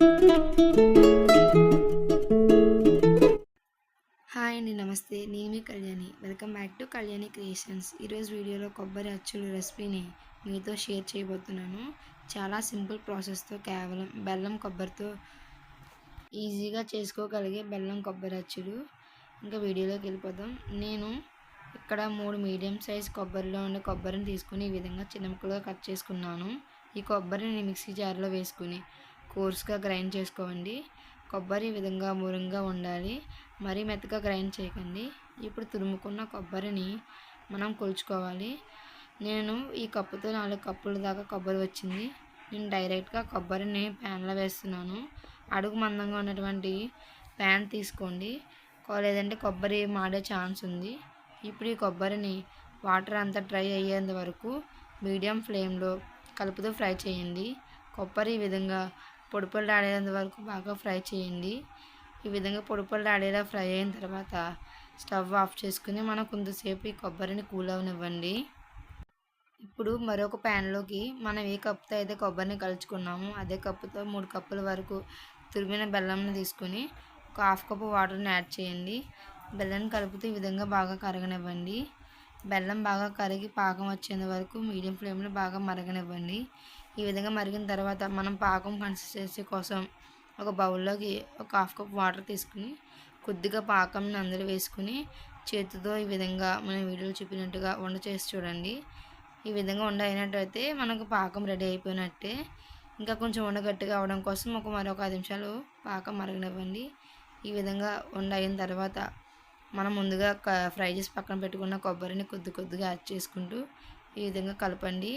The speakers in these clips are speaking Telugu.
హాయ్ అండి నమస్తే. నేను మీ Kalyani. Welcome back to Kalyani creations. ఈరోజు వీడియోలో కొబ్బరి అచ్చులు రెసిపీని మీతో షేర్ చేయబోతున్నాను. చాలా సింపుల్ ప్రాసెస్తో కేవలం బెల్లం కొబ్బరితో ఈజీగా చేసుకోగలిగే బెల్లం కొబ్బరి అచ్చులు. ఇంకా వీడియోలోకి వెళ్ళిపోదాం. నేను ఇక్కడ మూడు మీడియం సైజ్ కొబ్బరిలో ఉండే కొబ్బరిని తీసుకుని ఈ విధంగా చిన్న ముక్కలుగా కట్ చేసుకున్నాను. ఈ కొబ్బరిని మిక్సీ జార్లో వేసుకుని కోర్స్గా గ్రైండ్ చేసుకోండి కొబ్బరి ఈ విధంగా మురంగా ఉండాలి. మరీ మెత్తగా గ్రైండ్ చేయకండి. ఇప్పుడు తురుముకున్న కొబ్బరిని మనం కొలుచుకోవాలి. నేను ఈ కప్పుతో నాలుగు కప్పుల దాకా కొబ్బరి వచ్చింది. నేను డైరెక్ట్గా కొబ్బరిని ప్యాన్లో వేస్తున్నాను. అడుగు మందంగా ఉన్నటువంటి ప్యాన్ తీసుకోండి. లేదంటే కొబ్బరి మాడే ఛాన్స్ ఉంది. ఇప్పుడు ఈ కొబ్బరిని వాటర్ అంతా డ్రై అయ్యేంత వరకు మీడియం ఫ్లేమ్లో కలుపుతూ ఫ్రై చేయండి. కొబ్బరి ఈ విధంగా పొడి పొడి ఆడేంత వరకు బాగా ఫ్రై చేయండి. ఈ విధంగా పొడి రాడేలా ఆడేలా ఫ్రై అయిన తర్వాత స్టవ్ ఆఫ్ చేసుకుని మనం కొంతసేపు ఈ కొబ్బరిని కూల్ అవనివ్వండి. ఇప్పుడు మరొక ప్యాన్లోకి మనం ఏ కప్పుతో అయితే కొబ్బరిని కలుచుకున్నామో అదే కప్పుతో మూడు కప్పుల వరకు తురిమిన బెల్లంని తీసుకుని ఒక హాఫ్ కప్పు వాటర్ని యాడ్ చేయండి. బెల్లం కలుపుతూ ఈ విధంగా బాగా కరగనివ్వండి. బెల్లం బాగా కరిగి పాకం వచ్చేంత వరకు మీడియం ఫ్లేమ్లో బాగా మరగనివ్వండి. ఈ విధంగా మరిగిన తర్వాత మనం పాకం కన్సిస్టెన్సీ కోసం ఒక బౌల్లోకి ఒక హాఫ్ కప్ వాటర్ తీసుకుని కొద్దిగా పాకంని అందరూ వేసుకుని చేతితో ఈ విధంగా మనం వీడియోలో చూపినట్టుగా వండ చేసి చూడండి. ఈ విధంగా వండ అయినట్టయితే మనకు పాకం రెడీ అయిపోయినట్టే. ఇంకా కొంచెం ఉండగట్టిగా అవడం కోసం ఒక మరొక ఐదు నిమిషాలు పాకం మరగనివ్వండి. ఈ విధంగా వండ అయిన తర్వాత మనం ముందుగా క ఫ్రై చేసి పక్కన పెట్టుకున్న కొబ్బరిని కొద్ది కొద్దిగా యాడ్ చేసుకుంటూ ఈ విధంగా కలపండి.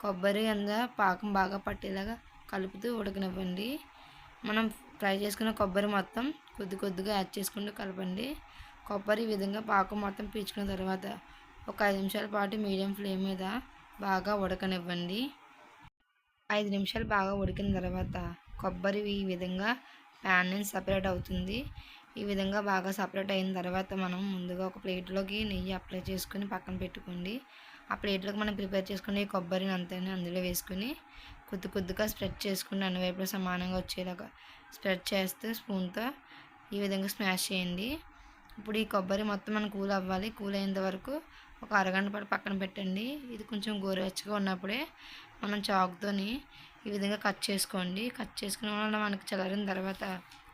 కొబ్బరి అంద పాకం బాగా పట్టేలాగా కలుపుతూ ఉడకనివ్వండి. మనం ఫ్రై చేసుకున్న కొబ్బరి మొత్తం కొద్ది కొద్దిగా యాడ్ చేసుకుంటూ కలపండి. కొబ్బరి ఈ విధంగా పాకం మొత్తం పీల్చుకున్న తర్వాత ఒక ఐదు నిమిషాల పాటు మీడియం ఫ్లేమ్ మీద బాగా ఉడకనివ్వండి. ఐదు నిమిషాలు బాగా ఉడికిన తర్వాత కొబ్బరి ఈ విధంగా ప్యాన్ నుంచి సపరేట్ అవుతుంది. ఈ విధంగా బాగా సపరేట్ అయిన తర్వాత మనం ముందుగా ఒక ప్లేట్లోకి నెయ్యి అప్లై చేసుకుని పక్కన పెట్టుకోండి. ఆ ప్లేట్లోకి మనం ప్రిపేర్ చేసుకుని ఈ కొబ్బరిని అంతాన్ని అందులో వేసుకుని కొద్ది కొద్దిగా స్ప్రెడ్ చేసుకుని అన్ని వైపులా సమానంగా వచ్చేలాగా స్ప్రెడ్ చేస్తూ స్పూన్తో ఈ విధంగా స్మాష్ చేయండి. ఇప్పుడు ఈ కొబ్బరి మొత్తం మనం కూల్ అవ్వాలి. కూల్ అయ్యేంత వరకు ఒక అరగంట పాటు పక్కన పెట్టండి. ఇది కొంచెం గోరువెచ్చగా ఉన్నప్పుడే మనం చాకుతోని ఈ విధంగా కట్ చేసుకోండి. కట్ చేసుకున్న వల్ల మనకి చల్లారిన తర్వాత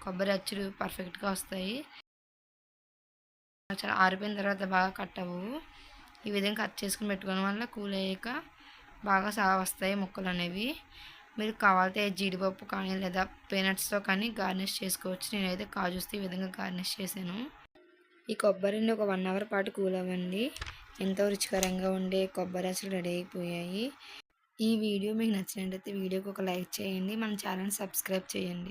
కొబ్బరి అచ్చులు పర్ఫెక్ట్గా వస్తాయి. చాలా ఆరిపోయిన తర్వాత బాగా కట్ అవ్వవు ఈ విధంగా కట్ చేసుకుని పెట్టుకోవడం వల్ల కూల్ అయ్యాక బాగా సాగ వస్తాయి ముక్కలు అనేవి. మీరు కావాలంటే జీడిపప్పు కానీ లేదా పీనట్స్తో కానీ గార్నిష్ చేసుకోవచ్చు. నేనైతే కాజుస్తే ఈ విధంగా గార్నిష్ చేశాను. ఈ కొబ్బరిని ఒక వన్ అవర్ పాటు కూల్ అవ్వండి ఎంతో రుచికరంగా ఉండే కొబ్బరి అసలు రెడీ అయిపోయాయి. ఈ వీడియో మీకు నచ్చినట్లయితే వీడియోకి ఒక లైక్ చేయండి. మన ఛానల్ సబ్స్క్రైబ్ చేయండి.